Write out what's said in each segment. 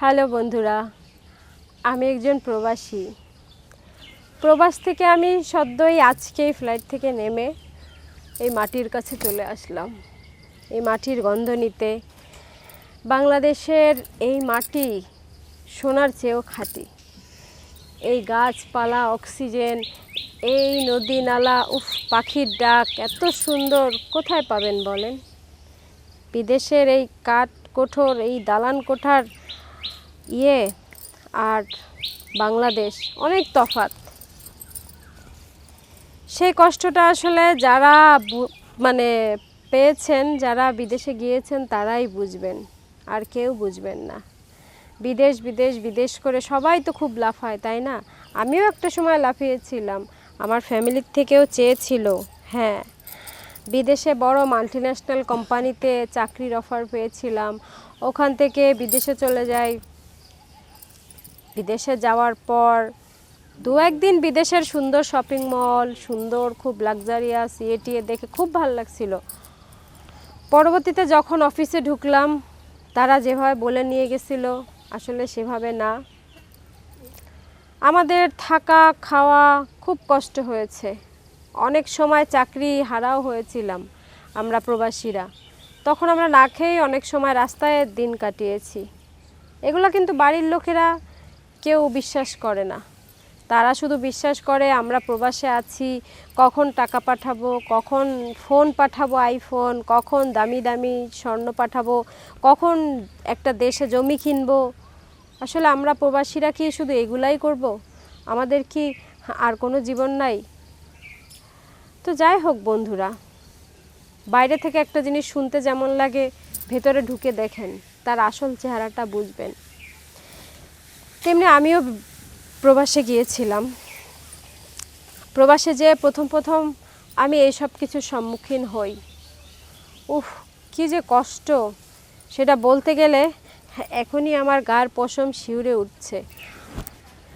Hello বন্ধুরা, আমি একজন প্রবাসী। প্রবাস থেকে আমি সদ্যই আজকেই ফ্লাইট থেকে নেমে এই মাটির কাছে চলে আসলাম। এই মাটির গন্ধ নিতে বাংলাদেশের এই মাটি সোনার চেয়েও খাঁটি। এই গাছপালা, অক্সিজেন, এই নদী নালা, উফ, পাখির ডাক, এত সুন্দর, কোথায় পাবেন বলেন? বিদেশের এই কাঠ কোঠর, এই দালান কোঠার ইয়ে আর বাংলাদেশ, অনেক তফাৎ। সেই কষ্টটা আসলে যারা মানে পেয়েছেন, যারা বিদেশে গিয়েছেন, তারাই বুঝবেন, আর কেউ বুঝবেন না। বিদেশ বিদেশ বিদেশ করে সবাই তো খুব লাফায়, তাই না? আমিও একটা সময় লাফিয়েছিলাম। আমার ফ্যামিলির থেকেও চেয়েছিল হ্যাঁ। বিদেশে বড় মাল্টিন্যাশনাল কোম্পানিতে চাকরির অফার পেয়েছিলাম। ওখান থেকে বিদেশে চলে যাই। বিদেশে যাওয়ার পর দু একদিন বিদেশের সুন্দর শপিং মল সুন্দর, খুব লাক্সারিয়াস ইয়েটিয়ে দেখে খুব ভালো লাগছিল। পরবর্তীতে যখন অফিসে ঢুকলাম, তারা যেভাবে বলে নিয়ে গেছিল, আসলে সেভাবে না। আমাদের থাকা, খাওয়া খুব কষ্ট হয়েছে। অনেক সময় চাকরি হারাও হয়েছিলাম আমরা প্রবাসীরা। তখন আমরা না খেয়েই অনেক সময় রাস্তায় দিন কাটিয়েছি। এগুলো কিন্তু বাড়ির লোকেরা কেউ বিশ্বাস করে না। তারা শুধু বিশ্বাস করে, আমরা প্রবাসে আছি, কখন টাকা পাঠাবো, কখন ফোন পাঠাবো আইফোন কখন দামি দামি স্বর্ণ পাঠাবো, কখন একটা দেশে জমি কিনবো। আসলে আমরা প্রবাসীরা কি শুধু এগুলাই করব? আমাদের কি আর কোনো জীবন নাই? তো যাই হোক বন্ধুরা, বাইরে থেকে একটা জিনিস শুনতে যেমন লাগে, ভেতরে ঢুকে দেখেন, তার আসল চেহারাটা বুঝবেন। তেমনি আমিও প্রবাসে গিয়েছিলাম। প্রবাসে যে প্রথম প্রথম আমি এইসব কিছুর সম্মুখীন হই। উফ, কি যে কষ্ট। সেটা বলতে গেলে এখনই আমার গার পশম শিউরে উঠছে।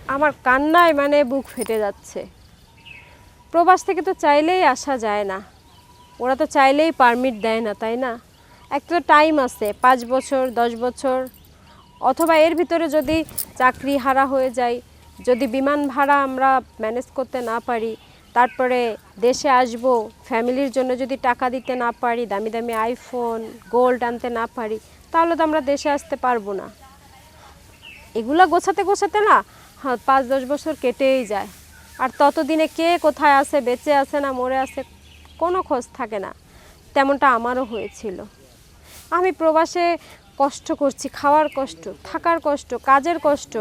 আমার কান্নায় মানে বুক ফেটে যাচ্ছে। প্রবাস থেকে তো চাইলেই আসা যায় না। ওরা তো চাইলেই পারমিট দেয় না, তাই না? একটা তো টাইম আছে, পাঁচ বছর, দশ বছর অথবা এর ভিতরে যদি চাকরি হারা হয়ে যায়, যদি বিমান ভাড়া আমরা ম্যানেজ করতে না পারি, তারপরে দেশে আসব, ফ্যামিলির জন্য যদি টাকা দিতে না পারি, দামি দামি আইফোন গোল্ড আনতে না পারি, তাহলে তো আমরা দেশে আসতে পারব না। এগুলো গোছাতে গোছাতে না হ্যাঁ পাঁচ দশ বছর কেটেই যায়। আর ততদিনে কে কোথায় আছে, বেঁচে আছে না, মরে আছে, কোনো খোঁজ থাকে না। তেমনটা আমারও হয়েছিল। আমি প্রবাসে কষ্ট করছি, খাওয়ার কষ্ট, থাকার কষ্ট, কাজের কষ্ট।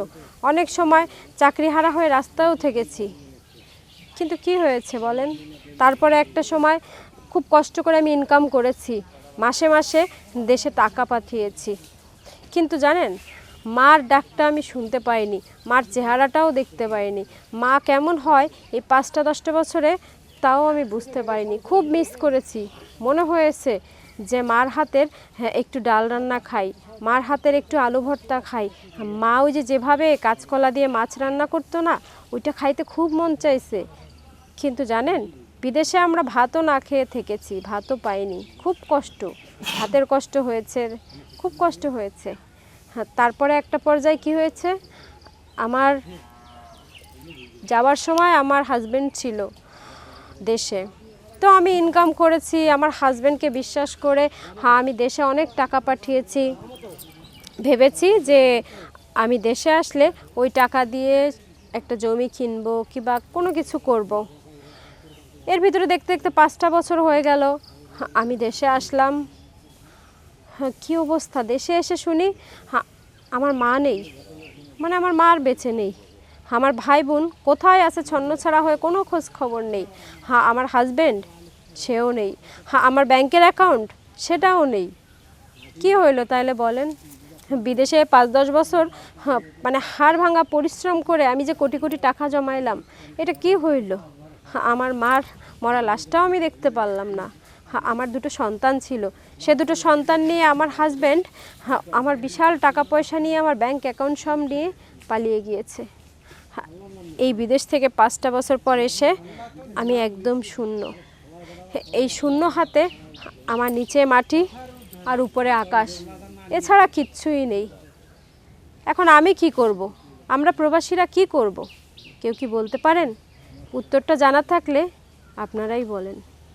অনেক সময় চাকরিহারা হয়ে রাস্তায়ও থেকেছি। কিন্তু কি হয়েছে বলেন? তারপরে একটা সময় খুব কষ্ট করে আমি ইনকাম করেছি। মাসে মাসে দেশে টাকা পাঠিয়েছি। কিন্তু জানেন, মার ডাকটা আমি শুনতে পাইনি, মার চেহারাটাও দেখতে পাইনি। মা কেমন হয় এই পাঁচটা দশটা বছরে তাও আমি বুঝতে পারিনি। খুব মিস করেছি। মনে হয়েছে যে মার হাতের হ্যাঁ, একটু ডাল রান্না খাই মার হাতের একটু আলু ভর্তা খাই। মা ওই যে যেভাবে কাঁচকলা দিয়ে মাছ রান্না করতো না ওইটা খাইতে খুব মন চাইছে। কিন্তু জানেন বিদেশে আমরা ভাতও না খেয়ে থেকেছি ভাতও পাইনি। খুব কষ্ট ভাতের কষ্ট হয়েছে খুব কষ্ট হয়েছে। হ্যাঁ তারপরে একটা পর্যায়ে কি হয়েছে? আমার যাওয়ার সময় আমার হাজবেন্ড ছিল দেশে। তো আমি ইনকাম করেছি, আমার হাজব্যান্ডকে বিশ্বাস করে হ্যাঁ আমি দেশে অনেক টাকা পাঠিয়েছি। ভেবেছি যে আমি দেশে আসলে ওই টাকা দিয়ে একটা জমি কিনবো কিংবা কোনো কিছু করব। এর ভিতরে দেখতে দেখতে পাঁচটা বছর হয়ে গেল, আমি দেশে আসলাম। হ্যাঁ কী অবস্থা? দেশে এসে শুনি হ্যাঁ আমার মা নেই মানে আমার মার বেঁচে নেই। আমার ভাই বোন কোথায় আছে ছন্ন ছাড়া হয়ে কোনো খোঁজ খবর নেই। হ্যাঁ আমার হাজবেন্ড সেও নেই। হ্যাঁ আমার ব্যাংকের অ্যাকাউন্ট সেটাও নেই। কি হইল তাহলে বলেন? বিদেশে পাঁচ দশ বছর হ্যাঁ, মানে হাড় ভাঙা পরিশ্রম করে আমি যে কোটি কোটি টাকা জমাইলাম এটা কি হইল? হ্যাঁ, আমার মার মরা লাশটাও আমি দেখতে পারলাম না। হ্যাঁ, আমার দুটো সন্তান ছিল। সে দুটো সন্তান নিয়ে আমার হাজব্যান্ড আমার বিশাল টাকা পয়সা নিয়ে আমার ব্যাংক অ্যাকাউন্ট সব নিয়ে পালিয়ে গিয়েছে। এই বিদেশ থেকে পাঁচটা বছর পর এসে আমি একদম শূন্য। এই শূন্য হাতে আমার নিচে মাটি আর উপরে আকাশ। এছাড়া কিচ্ছুই নেই। এখন আমি কি করব? আমরা প্রবাসীরা কি করব? কেউ কি বলতে পারেন? উত্তরটা জানা থাকলে আপনারাই বলেন।